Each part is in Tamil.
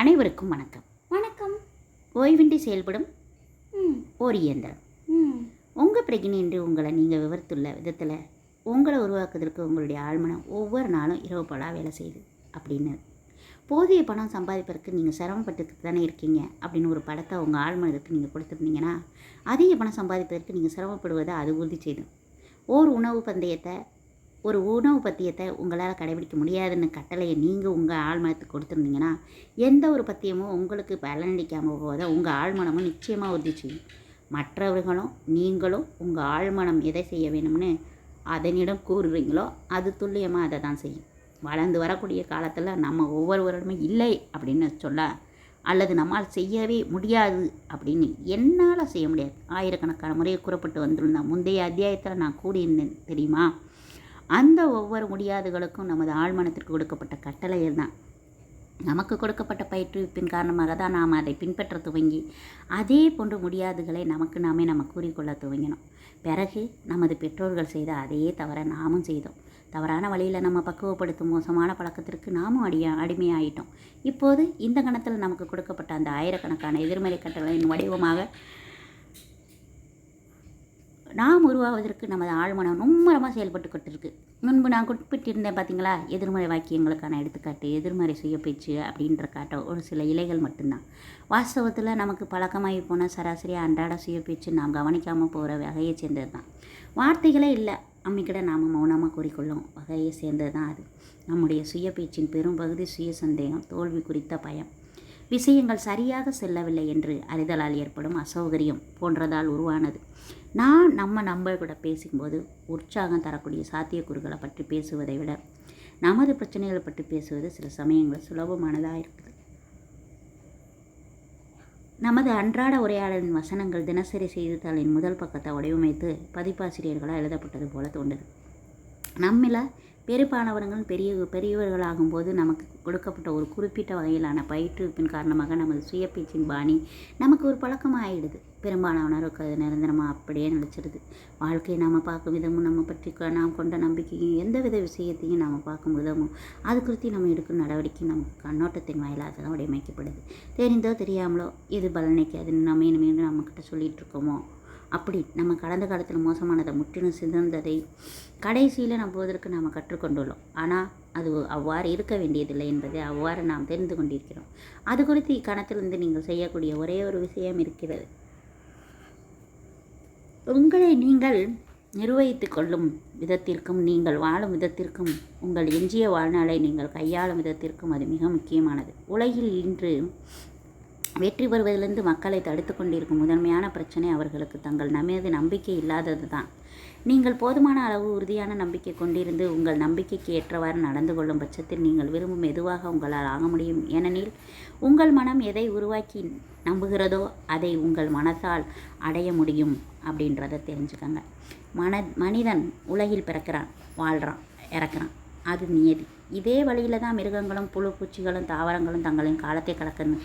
அனைவருக்கும் வணக்கம். வணக்கம். ஓய்வின்றி செயல்படும் ஓர் இயந்திரம். உங்கள் பிரகினின்று உங்களை நீங்கள் விவரித்துள்ள விதத்தில் உங்களை உருவாக்குவதற்கு உங்களுடைய ஆழ்மனம் ஒவ்வொரு நாளும் இரவு பலா வேலை செய்யுது அப்படின்னு. போதிய பணம் சம்பாதிப்பதற்கு நீங்கள் சிரமப்பட்டுக்கிட்டு தானே இருக்கீங்க அப்படின்னு ஒரு படத்தை உங்கள் ஆழ்மனதுக்கு நீங்கள் கொடுத்துருந்தீங்கன்னா அதிக பணம் சம்பாதிப்பதற்கு நீங்கள் சிரமப்படுவதை அது உறுதி செய்யும் ஓர் உணவு பந்தயத்தை ஒரு உணவு பத்தியத்தை உங்களால் கடைபிடிக்க முடியாதுன்னு கட்டளையை நீங்கள் உங்கள் ஆழ்மனத்துக்கு கொடுத்துருந்தீங்கன்னா எந்த ஒரு பத்தியமும் உங்களுக்கு பலனளிக்காமல் போவதை உங்கள் ஆழ்மனமும் நிச்சயமாக உறுதி செய்யும் மற்றவர்களும் நீங்களும் உங்கள் ஆழ்மனம் எதை செய்ய வேணும்னு அதனிடம் கூறுறீங்களோ அது துல்லியமாக அதை தான் செய்யும். வளர்ந்து வரக்கூடிய காலத்தில் நம்ம ஒவ்வொருவரிடமும் இல்லை அப்படின்னு சொல்ல அல்லது நம்மால் செய்யவே முடியாது அப்படின்னு என்னால் செய்ய முடியாது. ஆயிரக்கணக்கான முறையை கூறப்பட்டு வந்திருந்தேன் முந்தைய அத்தியாயத்தில் நான் கூடியிருந்தேன் தெரியுமா? அந்த ஒவ்வொரு முடியாதுகளுக்கும் நமது ஆழ்மனத்திற்கு கொடுக்கப்பட்ட கட்டளைகள் தான். நமக்கு கொடுக்கப்பட்ட பயிற்றுவிப்பின் காரணமாக தான் நாம் அதை பின்பற்ற துவங்கி அதே போன்று முடியாதுகளை நமக்கு நாமே நம்ம கூறிக்கொள்ள துவங்கினோம். பிறகு நமது பெற்றோர்கள் செய்த அதே தவிர நாமும் செய்தோம். தவறான வழியில் நம்ம பக்குவப்படுத்தும் மோசமான பழக்கத்திற்கு நாமும் அடிய அடிமையாயிட்டோம். இப்போது இந்த கணத்தில் நமக்கு கொடுக்கப்பட்ட அந்த ஆயிரக்கணக்கான எதிர்மறை கட்டளையின் வடிவமாக நாம் உருவாவதற்கு நமது ஆழ்மனம் மும்மரமாக செயல்பட்டுக்கிட்டு இருக்கு முன்பு நான் குறிப்பிட்டிருந்தேன் பார்த்தீங்களா எதிர்மறை வாக்கியங்களுக்கான எடுத்துக்காட்டு எதிர்மறை சுய பேச்சு அப்படின்ற காட்ட ஒரு சில இலைகள் மட்டும்தான். வாஸ்தவத்தில் நமக்கு பழக்கமாகி போன சராசரி அன்றாட சுய பேச்சு நாம் கவனிக்காமல் போகிற வகையை சேர்ந்தது தான் வார்த்தைகளே இல்லை அம்மிக்கிட நாம் மௌனமாக கூறிக்கொள்ளும் வகையை சேர்ந்தது தான் அது. நம்முடைய சுய பேச்சின் பெரும்பகுதி சுய சந்தேகம் தோல்வி குறித்த பயம். விஷயங்கள் சரியாக செல்லவில்லை என்று அறிதலால் ஏற்படும் அசௌகரியம் போன்றதால் உருவானது. நான் நம்ம நம்ம கூட பேசும்போது உற்சாகம் தரக்கூடிய சாத்தியக்கூறுகளை பற்றி பேசுவதை விட நமது பிரச்சனைகளை பற்றி பேசுவது சில சமயங்கள் சுலபமானதாக இருக்குது. நமது அன்றாட உரையாடலின் வசனங்கள் தினசரி செய்தித்தாளின் முதல் பக்கத்தை வடிவமைத்து பதிப்பாசிரியர்களால் எழுதப்பட்டது போல தோன்றது. நம்மில் பெருப்பானவர்கள் பெரிய பெரியவர்களாகும்போது நமக்கு கொடுக்கப்பட்ட ஒரு குறிப்பிட்ட வகையிலான பயிற்றுவிப்பின் காரணமாக நமது சுய பேச்சின் பாணி நமக்கு ஒரு பழக்கமாகிடுது பெரும்பாலானவருக்கு அது நிரந்தரமாக அப்படியே நினச்சிடுது வாழ்க்கையை நாம் பார்க்கும் விதமும் நம்ம பற்றி நாம் கொண்ட நம்பிக்கையும் எந்தவித விஷயத்தையும் நாம் பார்க்கும் விதமும் அது குறித்து நம்ம எடுக்கும் நடவடிக்கை நமக்கு கண்ணோட்டத்தின் வாயிலாக தான் வடிவமைக்கப்படுது. தெரிந்தோ தெரியாமலோ இது பலனைக்காதுன்னு நம்ம இனிமேல் நம்மக்கிட்ட சொல்லிகிட்டு இருக்கோமோ? அப்படி நம்ம கடந்த காலத்தில் மோசமானதை முற்றிலும் சிறந்ததை கடைசியில் நம்புவதற்கு நாம் கற்றுக்கொண்டுள்ளோம். ஆனால் அது அவ்வாறு இருக்க வேண்டியதில்லை என்பதை அவ்வாறு நாம் தெரிந்து கொண்டிருக்கிறோம். அது குறித்து இக்கணத்திலிருந்து நீங்கள் செய்யக்கூடிய ஒரே ஒரு விஷயம் இருக்கிறது. உங்களை நீங்கள் நிர்வகித்து கொள்ளும் விதத்திற்கும் நீங்கள் வாழும் விதத்திற்கும் உங்கள் எஞ்சிய வாழ்நாளை நீங்கள் கையாளும் விதத்திற்கும் அது மிக முக்கியமானது. உலகில் இன்று வெற்றி பெறுவதிலிருந்து மக்களை தடுத்து கொண்டிருக்கும் முதன்மையான பிரச்சனை அவர்களுக்கு தங்கள் மீது நம்பிக்கை இல்லாதது தான். நீங்கள் போதுமான அளவு உறுதியான நம்பிக்கை கொண்டிருந்து உங்கள் நம்பிக்கைக்கு ஏற்றவாறு நடந்து கொள்ளும் பட்சத்தில் நீங்கள் விரும்பும் எதுவாக உங்களால் ஆக முடியும். ஏனெனில் உங்கள் மனம் எதை உருவாக்கி நம்புகிறதோ அதை உங்கள் மனத்தால் அடைய முடியும் அப்படின்றத தெரிஞ்சுக்கங்க. மன மனிதன் உலகில் பிறக்கிறான் வாழ்கிறான் இறக்குறான். அது நியதி இதே வழியில் தான் மிருகங்களும் புழு பூச்சிகளும் தாவரங்களும் தங்களின் காலத்தை கடக்கணும்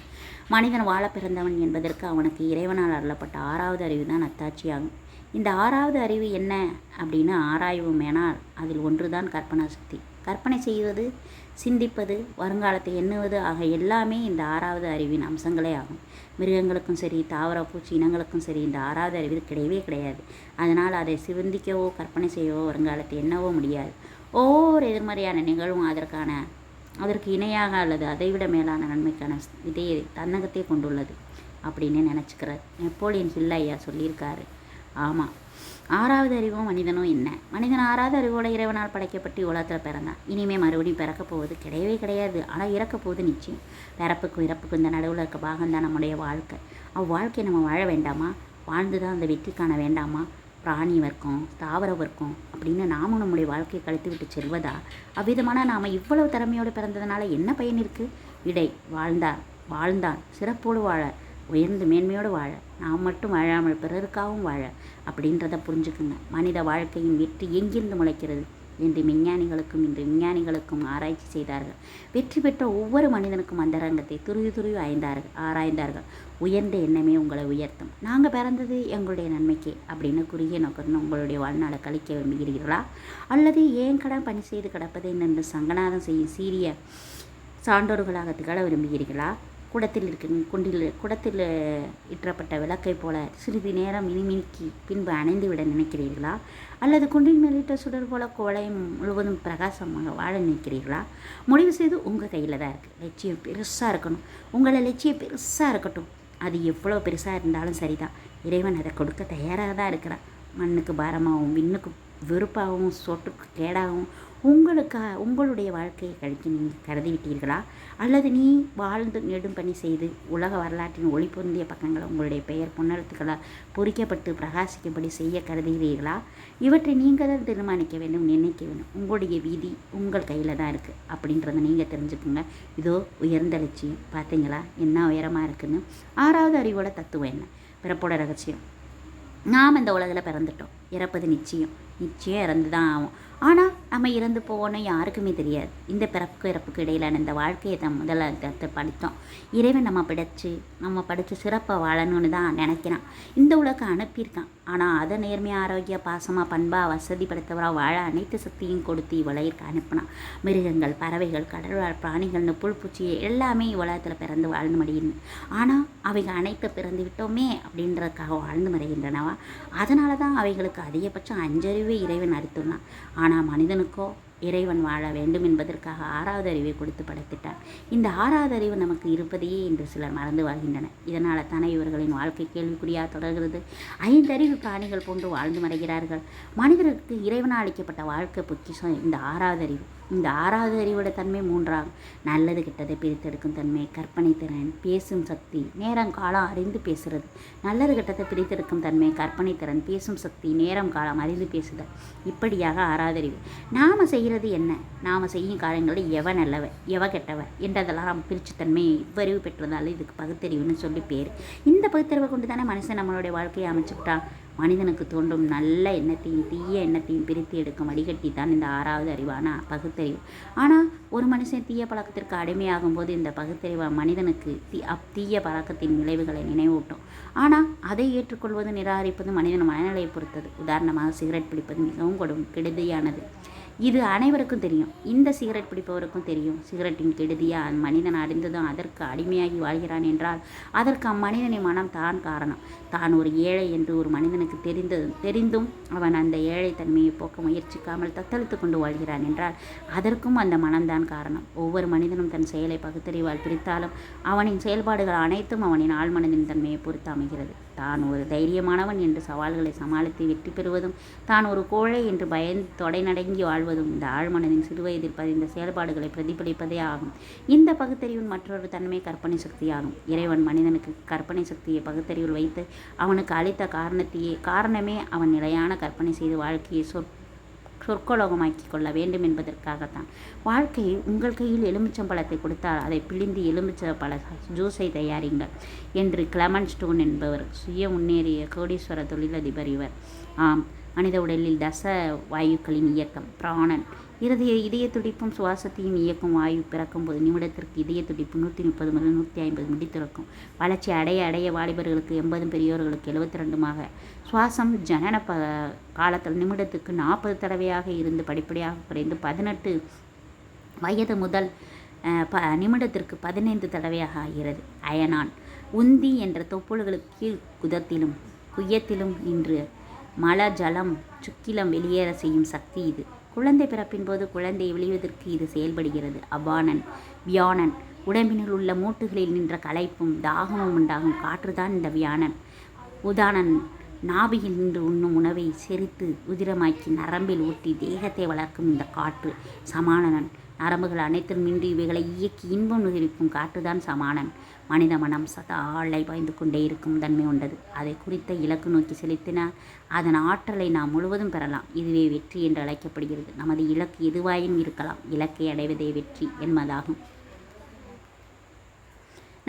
மனிதன் வாழ பிறந்தவன் என்பதற்கு அவனுக்கு இறைவனால் அருளப்பட்ட ஆறாவது அறிவு தான் அத்தாட்சியாகும். இந்த ஆறாவது அறிவு என்ன அப்படின்னு ஆராய்வுமேனால் அதில் ஒன்றுதான் கற்பனா சக்தி. கற்பனை செய்வது சிந்திப்பது வருங்காலத்தை எண்ணுவது ஆக எல்லாமே இந்த ஆறாவது அறிவின் அம்சங்களே ஆகும். மிருகங்களுக்கும் சரி தாவர பூச்சி இனங்களுக்கும் சரி இந்த ஆறாவது அறிவு கிடையவே கிடையாது. அதனால் அதை சிந்திக்கவோ கற்பனை செய்யவோ வருங்காலத்தை எண்ணவோ முடியாது. ஒவ்வொரு எதிர்மறையான நிகழ்வும் அதற்கான அதற்கு இணையாக அல்லது அதைவிட மேலான நன்மைக்கான இதையே தன்னகத்தை கொண்டுள்ளது அப்படின்னு நினச்சிக்கிறார். நெப்போலியன் ஹில் ஐயா சொல்லியிருக்காரு. ஆமாம் ஆறாவது அறிவும் மனிதனும் என்ன? மனிதன் ஆறாவது அறிவோட இறைவனால் படைக்கப்பட்டு உலகத்தில் பிறந்தான். இனிமேல் மறுபடியும் பிறக்க போவது கிடையவே கிடையாது. ஆனால் இறக்க போவது நிச்சயம். பிறப்புக்கும் இறப்புக்கும் இந்த நடுவில் இருக்க பாகம் தான் நம்முடைய வாழ்க்கை. அவ்வாழ்க்கையை நம்ம வாழ வேண்டாமா? வாழ்ந்து தான் அந்த வெற்றி காண வேண்டாமா? பிராணி வர்க்கம் தாவர வர்க்கம் அப்படின்னு நாமும் நம்முடைய வாழ்க்கையை கழித்து விட்டு செல்வதா? அவ்விதமான நாம் இவ்வளவு திறமையோடு பிறந்ததுனால என்ன பயன் இருக்குது இடை வாழ்ந்தார் வாழ்ந்தான் சிறப்போடு வாழ உயர்ந்து மேன்மையோடு வாழ நாம் மட்டும் வாழாமல் பிறருக்காகவும் வாழ அப்படின்றத புரிஞ்சுக்குங்க. மனித வாழ்க்கையின் வெற்றி எங்கிருந்து முளைக்கிறது? என்று விஞ்ஞானிகளுக்கும் இன்று விஞ்ஞானிகளுக்கும் ஆராய்ச்சி செய்தார்கள். வெற்றி பெற்ற ஒவ்வொரு மனிதனுக்கும் அந்தரங்கத்தை துருவி துருவி ஆய்ந்தார்கள் ஆராய்ந்தார்கள். உயர்ந்த எண்ணமே உங்களை உயர்த்தும். நாங்கள் பிறந்தது எங்களுடைய நன்மைக்கு அப்படின்னு குறுகிய நோக்கத்துடன் உங்களுடைய வாழ்நாளை கழிக்க விரும்புகிறீர்களா? அல்லது ஏன் கடன் பணி செய்து கிடப்பதை நின்று சங்கநாதம் செய்யும் சீரிய சான்றோர்களாக திகழ விரும்புகிறீர்களா? குடத்தில் இருக்கும் குண்டில் குடத்தில் இற்றப்பட்ட விளக்கை போல சிறிது நேரம் மினிமினிக்கி பின்பு அணைந்து விட நினைக்கிறீர்களா? அல்லது குண்டின் மேலிட்ட சுடர் போல கோலையும் முழுவதும் பிரகாசமாக வாழ நினைக்கிறீர்களா? முடிவு செய்து உங்கள் கையில் தான் இருக்குது லட்சியம் பெருசாக இருக்கணும். உங்களை லட்சியம் பெருசாக இருக்கட்டும். அது எவ்வளோ பெருசாக இருந்தாலும் சரிதான். இறைவன் அதை கொடுக்க தயாராக தான் இருக்கிறான். மண்ணுக்கு பாரமாகவும் விண்ணுக்கு வெறுப்பாகவும் சொட்டுக்கு கேடாகவும் உங்களுக்கா உங்களுடைய வாழ்க்கையை கழித்து நீங்கள் கருதி விட்டீர்களா அல்லது நீ வாழ்ந்து நெடும் பணி செய்து உலக வரலாற்றின் ஒளிப்பொந்திய பக்கங்களை உங்களுடைய பெயர் புன்னெழுத்துக்களால் பொறிக்கப்பட்டு பிரகாசிக்கும்படி செய்ய கருதுகிறீர்களா? இவற்றை நீங்கள் தான் தீர்மானிக்க வேண்டும் நிர்ணயிக்க வேண்டும். உங்களுடைய வீதி உங்கள் கையில் தான் இருக்குது அப்படின்றத நீங்கள் தெரிஞ்சுக்கோங்க. இதோ உயர்ந்த லட்சியம். பார்த்தீங்களா என்ன உயரமாக இருக்குன்னு? ஆறாவது அறிவோட தத்துவம் என்ன? பிறப்போட ரகசியம். நாம் இந்த உலகில் பிறந்துட்டோம். இறப்பது நிச்சயம். நிச்சயம் இறந்து தான் ஆகும். ஆனால் நம்ம இறந்து போவோன்னு யாருக்குமே தெரியாது. இந்த பிறப்புக்கு இறப்புக்கு இடையிலான இந்த வாழ்க்கையை தான் முதல்ல படித்தோம். இறைவன் நம்ம படித்து நம்ம படித்து சிறப்பாக வாழணும்னு தான் நினைக்கிறான். இந்த உலகம் அனுப்பியிருக்கான். ஆனால் அதை நேர்மையாக ஆரோக்கிய பாசமாக பண்பாக வசதிப்படுத்தவராக வாழ அனைத்து சக்தியும் கொடுத்து இவ்வுலகிற்கு அனுப்பினான். மிருகங்கள் பறவைகள் கடல்வாழ் பிராணிகள்னு புல்பூச்சி எல்லாமே இவ்வுலகத்தில் பிறந்து வாழ்ந்து மடியின்னு ஆனால் அவைகள் அனைத்து பிறந்து விட்டோமே அப்படின்றதுக்காக வாழ்ந்து மறைகின்றனவா? அதனால தான் அவைகளுக்கு அதிகபட்சம் அஞ்சறிவே இறைவன் அளித்துள்ளான் ஆனால் மனிதனுக்கோ இறைவன் வாழ வேண்டும் என்பதற்காக ஆறாவது அறிவை கொடுத்து படைத்திட்டார் இந்த ஆறாவது அறிவு நமக்கு இருப்பதையே இன்று சிலர் மறந்து வாழ்கின்றனர். இதனால் தானே இவர்களின் வாழ்க்கை கேள்விக்குறியாக தொடர்கிறது? ஐந்தறிவு பிராணிகள் போன்று வாழ்ந்து மறைகிறார்கள். மனிதருக்கு இறைவனால் அளிக்கப்பட்ட வாழ்க்கை பொக்கிஷம் இந்த ஆறாவது அறிவு. இந்த ஆறாவது அறிவோட தன்மை மூன்றாகும் நல்லது கெட்டதை பிரித்தெடுக்கும் தன்மை கற்பனை திறன் பேசும் சக்தி நேரம் காலம் அறிந்து பேசுறது. நல்லது கெட்டதை பிரித்தெடுக்கும் தன்மை கற்பனை திறன் பேசும் சக்தி நேரம் காலம் அறிந்து பேசுதல். இப்படியாக ஆறாவது அறிவு. நாம் செய்கிறது என்ன? நாம் செய்யும் காரியங்களில் எவ நல்லவ எவ கெட்டவ என்றதெல்லாம் நாம் பிரிச்சு தன்மை இவ்வறிவு பெற்றதால் இதுக்கு பகுத்தறிவுன்னு சொல்லி பேர். இந்த பகுத்தறிவை கொண்டு தானே மனுஷன் நம்மளுடைய வாழ்க்கையை அமைச்சுக்கிட்டான். மனிதனுக்கு தோன்றும் நல்ல எண்ணத்தையும் தீய எண்ணத்தையும் பிரித்து எடுக்கும் வடிகட்டி தான் இந்த ஆறாவது அறிவான பகுத்தறிவு. ஆனால் ஒரு மனுஷன் தீய பழக்கத்திற்கு அடிமையாகும் போது இந்த பகுத்தறிவு மனிதனுக்கு தீ அப் தீய பழக்கத்தின் விளைவுகளை நினைவூட்டும். ஆனால் அதை ஏற்றுக்கொள்வது நிராகரிப்பது மனிதன் மனநிலையை பொறுத்தது. உதாரணமாக சிகரெட் பிடிப்பது மிகவும் கொடும் கெடுதியானது. இது அனைவருக்கும் தெரியும். இந்த சிகரெட் பிடிப்பவருக்கும் தெரியும். சிகரெட்டின் கெடுதியா மனிதன் அறிந்ததும் அதற்கு அடிமையாகி வாழ்கிறான் என்றால் அதற்கு அம்மனிதனின் மனம் தான் காரணம். தான் ஒரு ஏழை என்று ஒரு மனிதனுக்கு தெரிந்தது தெரிந்தும் அவன் அந்த ஏழை தன்மையை போக்க முயற்சிக்காமல் தத்தளித்து கொண்டு வாழ்கிறான் என்றால் அதற்கும் அந்த மனம்தான் காரணம். ஒவ்வொரு மனிதனும் தன் செயலை பகுத்தறிவால் பிரித்தாலும் அவனின் செயல்பாடுகள் அனைத்தும் அவனின் ஆழ்மனதின் தன்மையை பொறுத்து அமைகிறது. தான் ஒரு தைரியமானவன் என்று சவால்களை சமாளித்து வெற்றி பெறுவதும் தான் ஒரு கோழை என்று பயந்து தொடை நடங்கி வாழ்வதும் இந்த ஆழ்மனதின் சிறுவயதில் பதிந்த செயல்பாடுகளை பிரதிபலிப்பதே ஆகும். இந்த பகுத்தறிவின் மற்றொரு தன்மை கற்பனை சக்தியாகும். இறைவன் மனிதனுக்கு கற்பனை சக்தியை பகுத்தறிவில் வைத்து அவனுக்கு அளித்த காரணத்தையே காரணமே அவன் நிலையான கற்பனை செய்து வாழ்க்கையை சொற் சொற்கலோகமாக்கி கொள்ள வேண்டும் என்பதற்காகத்தான். வாழ்க்கையில் உங்கள் கையில் எலுமிச்சம்பழத்தை கொடுத்தால் அதை பிழிந்து எலுமிச்ச பழ ஜூஸை தயாரிங்கள் என்று கிளமன் ஸ்டோன் என்பவர் சுய முன்னேறிய கோடீஸ்வர தொழிலதிபர் இவர். ஆம் மனித உடலில் தச வாயுக்களின் இயக்கம் பிராணன். இருதய இதய துடிப்பும் சுவாசத்தையும் இயக்கும் வாயு பிறக்கும் போது நிமிடத்திற்கு இதய துடிப்பு நூற்றி முப்பது முதல் நூற்றி ஐம்பது மிடி திறக்கும். வளர்ச்சி அடைய அடைய வாலிபர்களுக்கு எண்பதும் பெரியோர்களுக்கு எழுபத்தி ரெண்டுமாக சுவாசம் ஜனன ப காலத்தில் நிமிடத்துக்கு நாற்பது தடவையாக இருந்து படிப்படியாக குறைந்து பதினெட்டு வயது முதல் ப நிமிடத்திற்கு பதினைந்து தடவையாக ஆகிறது. அயனான். உந்தி என்ற தொப்புள்களுக்கு கீழ் குதத்திலும் குய்யத்திலும் இன்று மல ஜலம் சுக்கிலம் வெளியேற செய்யும் சக்தி இது. குழந்தை பிறப்பின் போது குழந்தை விளைவதற்கு இது செயல்படுகிறது. அபானன் வியானன் உடம்பினுள் உள்ள மூட்டுகளில் நின்ற களைப்பும் தாகமும் உண்டாகும் காற்றுதான் இந்த வியானன். உதானன் நாபியில் நின்று உண்ணும் உணவை செரித்து உதிரமாக்கி நரம்பில் ஊட்டி தேகத்தை வளர்க்கும் இந்த காற்று. சமானனன் நரம்புகள் அனைத்தும் நின்று இவைகளை இயக்கி இன்பம் நுகரிக்கும் காட்டுதான் சமானன் மனித மனம் சதா ஆளை பாய்ந்து கொண்டே இருக்கும் தன்மை உண்டது. அதை குறித்த இலக்கு நோக்கி செலுத்தினால் அதன் ஆற்றலை நாம் முழுவதும் பெறலாம். இதுவே வெற்றி என்று அழைக்கப்படுகிறது. நமது இலக்கு எதுவாயும் இருக்கலாம். இலக்கை அடைவதே வெற்றி என்பதாகும்.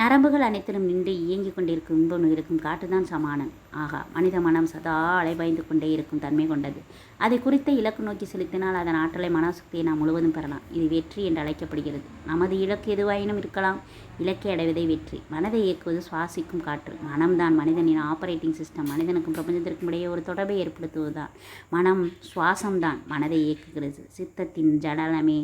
நரம்புகள் அனைத்திலும் நின்று இயங்கிக் கொண்டிருக்கும் இன்பம் இருக்கும் காட்டுதான் சமானன் ஆகா மனித மனம் சதா அலைபாய்ந்து கொண்டே இருக்கும் தன்மை கொண்டது. அதை குறித்த இலக்கு நோக்கி செலுத்தினால் அதன் ஆற்றலை மனசக்தியை நாம் முழுவதும் பெறலாம். இது வெற்றி என்று அழைக்கப்படுகிறது. நமது இலக்கு எதுவாயினும் இருக்கலாம். இலக்கை அடைவதே வெற்றி. மனதை இயக்குவது சுவாசிக்கும் காற்று. மனம்தான் மனிதனின் ஆப்பரேட்டிங் சிஸ்டம். மனிதனுக்கும் பிரபஞ்சத்திற்கும் இடையே ஒரு தொடர்பை ஏற்படுத்துவதுதான். மனம் சுவாசம்தான் மனதை இயக்குகிறது. சித்தத்தின் ஜடலமே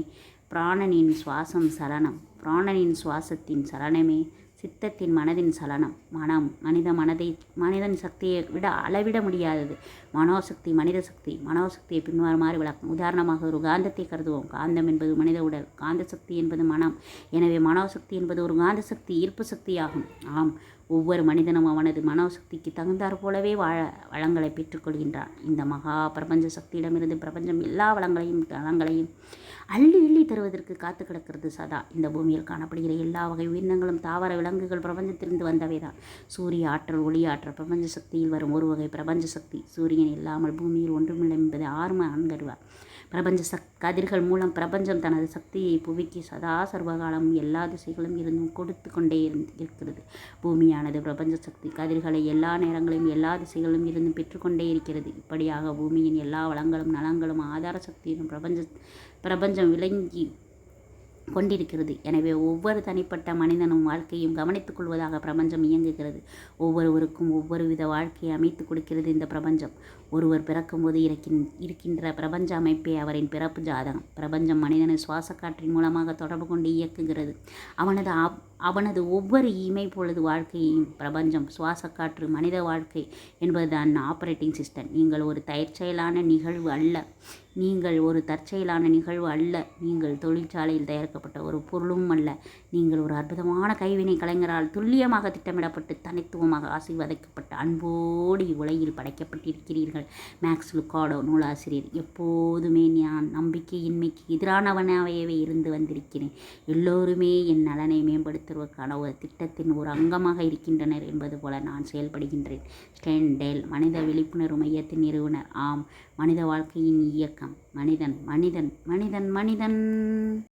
பிராணனின் சுவாசம் சலனம். பிராணனின் சுவாசத்தின் சலனமே சித்தத்தின் மனதின் சலனம். மனம் மனித மனதை மனிதன் சக்தியை விட அளவிட முடியாதது. மனோசக்தி மனித சக்தி. மனோசக்தியை பின்வருமாறு விளக்கும். உதாரணமாக ஒரு காந்தத்தை கருதுவோம். காந்தம் என்பது மனித உடல். காந்த சக்தி என்பது மனம். எனவே மனோசக்தி என்பது ஒரு காந்த சக்தி ஈர்ப்பு சக்தியாகும். ஆம் ஒவ்வொரு மனிதனும் அவனது மனோசக்திக்கு தகுந்தாற் போலவே வாழ வளங்களை பெற்றுக்கொள்கின்றான் இந்த மகா பிரபஞ்ச சக்தியிடமிருந்து பிரபஞ்சம் எல்லா வளங்களையும் வளங்களையும் அள்ளி அள்ளி தருவதற்கு காத்து கிடக்கிறது சதா. இந்த பூமியில் காணப்படுகிற எல்லா வகை உயிரினங்களும் தாவர விலங்குகள் பிரபஞ்சத்திலிருந்து வந்தவைதான். சூரிய ஆற்றல் ஒளி ஆற்றல் பிரபஞ்ச சக்தியில் வரும் ஒரு வகை பிரபஞ்ச சக்தி. சூரியன் இல்லாமல் பூமியில் ஒன்றுமில்லை என்பதை ஆர்ம அன்கருவார் பிரபஞ்ச சக் கதிர்கள் மூலம் பிரபஞ்சம் தனது சக்தியை புவிக்கு சதா சர்வகாலம் எல்லா திசைகளும் இருந்தும் கொடுத்து கொண்டே இருக்கிறது. பூமியானது பிரபஞ்ச சக்தி கதிர்களை எல்லா நேரங்களிலும் எல்லா திசைகளிலும் இருந்தும் பெற்றுக்கொண்டே இருக்கிறது. இப்படியாக பூமியின் எல்லா வளங்களும் நலங்களும் ஆதார சக்தியிலும் பிரபஞ்ச பிரபஞ்சம் விளங்கி கொண்டிருக்கிறது. எனவே ஒவ்வொரு தனிப்பட்ட மனிதனும் வாழ்க்கையும் கவனித்துக் கொள்வதாக பிரபஞ்சம் இயங்குகிறது. ஒவ்வொருவருக்கும் ஒவ்வொரு வித வாழ்க்கையை அமைத்து கொடுக்கிறது இந்த பிரபஞ்சம். ஒருவர் பிறக்கும்போது இருக்கின் இருக்கின்ற பிரபஞ்ச அமைப்பே அவரின் பிறப்பு ஜாதகம். பிரபஞ்சம் மனிதனை சுவாச காற்றின் மூலமாக தொடர்பு கொண்டு இயக்குகிறது. அவனது அவனது ஒவ்வொரு இமை பொழுது வாழ்க்கையையும் பிரபஞ்சம் சுவாச காற்று மனித வாழ்க்கை என்பதுதான் ஆப்ரேட்டிங் சிஸ்டம் நீங்கள் ஒரு தற்செயலான நிகழ்வு அல்ல. நீங்கள் ஒரு தற்செயலான நிகழ்வு அல்ல. நீங்கள் தொழிற்சாலையில் தயாரிக்கப்பட்ட ஒரு பொருளும் அல்ல. நீங்கள் ஒரு அற்புதமான கைவினை கலைஞரால் துல்லியமாக திட்டமிடப்பட்டு தனித்துவமாக ஆசீர்வதிக்கப்பட்ட அன்போடு இவ்வுலகில் படைக்கப்பட்டிருக்கிறீர்கள். மேக்ஸ் லுக்காடோ நூலாசிரியர் எப்போதுமே நான் நம்பிக்கையின்மைக்கு எதிரானவனாகவே இருந்து வந்திருக்கிறேன். எல்லோருமே என் நலனை மேம்படுத்துவதற்கான ஒரு திட்டத்தின் ஒரு அங்கமாக இருக்கின்றனர் என்பது போல நான் செயல்படுகின்றேன். ஸ்டென்டேல் மனித விழிப்புணர்வு மையத்தின் நிறுவனர். ஆம் மனித வாழ்க்கையின் இயக்கம். மனிதன் மனிதன் மனிதன் மனிதன்.